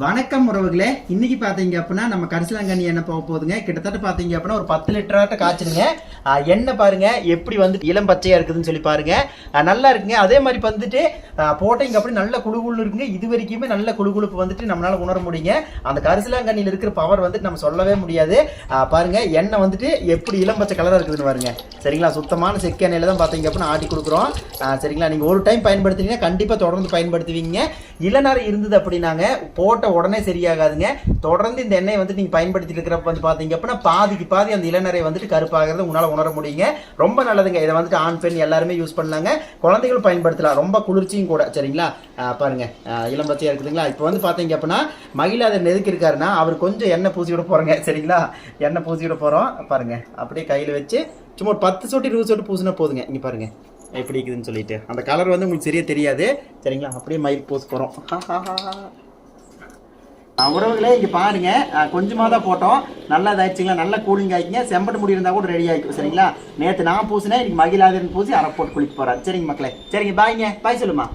வணக்கம் உறவுகளே. இன்னைக்கு பாத்தீங்க அப்படின்னா நம்ம கரிசலாங்கண்ணி எண்ணெய் போக போகுதுங்க. கிட்டத்தட்ட பாத்தீங்க அப்படின்னா ஒரு பத்து லிட்டராட்ட காய்ச்சிருங்க எண்ணெய் பாருங்க எப்படி வந்து இளம் பச்சையா இருக்குதுன்னு சொல்லி பாருங்க. நல்லா இருக்குங்க. அதே மாதிரி வந்துட்டு போட்டீங்க அப்படி நல்ல குழுகுழு இருக்குங்க. இது வரைக்குமே நல்ல குழுகுழுப்பு வந்துட்டு நம்மளால உணர முடியுங்க. அந்த கரிசலாங்கண்ணியில் இருக்கிற பவர் வந்துட்டு நம்ம சொல்லவே முடியாது. பாருங்க எண்ணெய் வந்துட்டு எப்படி இளம் பச்சை கலராக இருக்குதுன்னு பாருங்க. சரிங்களா? சுத்தமான செக்கு எண்ணெயில தான் பார்த்தீங்க அப்படின்னா ஆட்டி கொடுக்குறோம். சரிங்களா? நீங்கள் ஒரு டைம் பயன்படுத்துறீங்க கண்டிப்பாக தொடர்ந்து பயன்படுத்துவீங்க. இளநரை இருந்தது அப்படின்னாங்க. போட்ட உடனே சரியாகாதுங்க. தொடர்ந்து இந்த எண்ணெயை வந்து நீங்க பயன்படுத்திட்டு இருக்கிறப்ப வந்து பாத்தீங்க அப்படின்னா பாதிக்கு பாதி அந்த இளநரை வந்துட்டு கருப்பாகிறது உங்களால உணர முடியுங்க. ரொம்ப நல்லதுங்க. இதை வந்துட்டு ஆண் பெண் எல்லாருமே யூஸ் பண்ணலாங்க. குழந்தைகள் பயன்படுத்தலாம். ரொம்ப குளிர்ச்சியும் கூட. சரிங்களா? பாருங்க. இளம் பச்சையா இருக்குதுங்களா இப்போ வந்து பாத்தீங்க அப்படின்னா மகிழாதர் நெதுக்கு இருக்காருன்னா அவர் கொஞ்சம் எண்ணெய் பூசி விட போறோங்க. சரிங்களா? எண்ணெய் பூசி விட போறோம். பாருங்க. அப்படியே கையில வச்சு சும்மா ஒரு பத்து சொட்டு இருபது சொட்டு பூசினா போதுங்க. இங்க பாருங்க. எப்படி இருக்குதுன்னு சொல்லிட்டு. அந்த கலர் வந்து உங்களுக்கு சரியா தெரியாது. சரிங்களா? அப்படியே மயில் பூச போறோம். உறவுகளே இங்கே பாருங்க. கொஞ்சமாக தான் போட்டோம். நல்லா இதாச்சுங்களா நல்லா கூலிங் ஆயிடுங்க செம்பட்டு முடி இருந்தால் கூட ரெடி ஆகிக்கும் சரிங்களா? நேற்று நான் பூசினேன் இன்னைக்கு மகிழாதன் பூசி அரை போட்டு குளிக்க போகிறேன் சரிங்க மக்களே. சரிங்க பாய்ங்க பாய் சொல்லுமா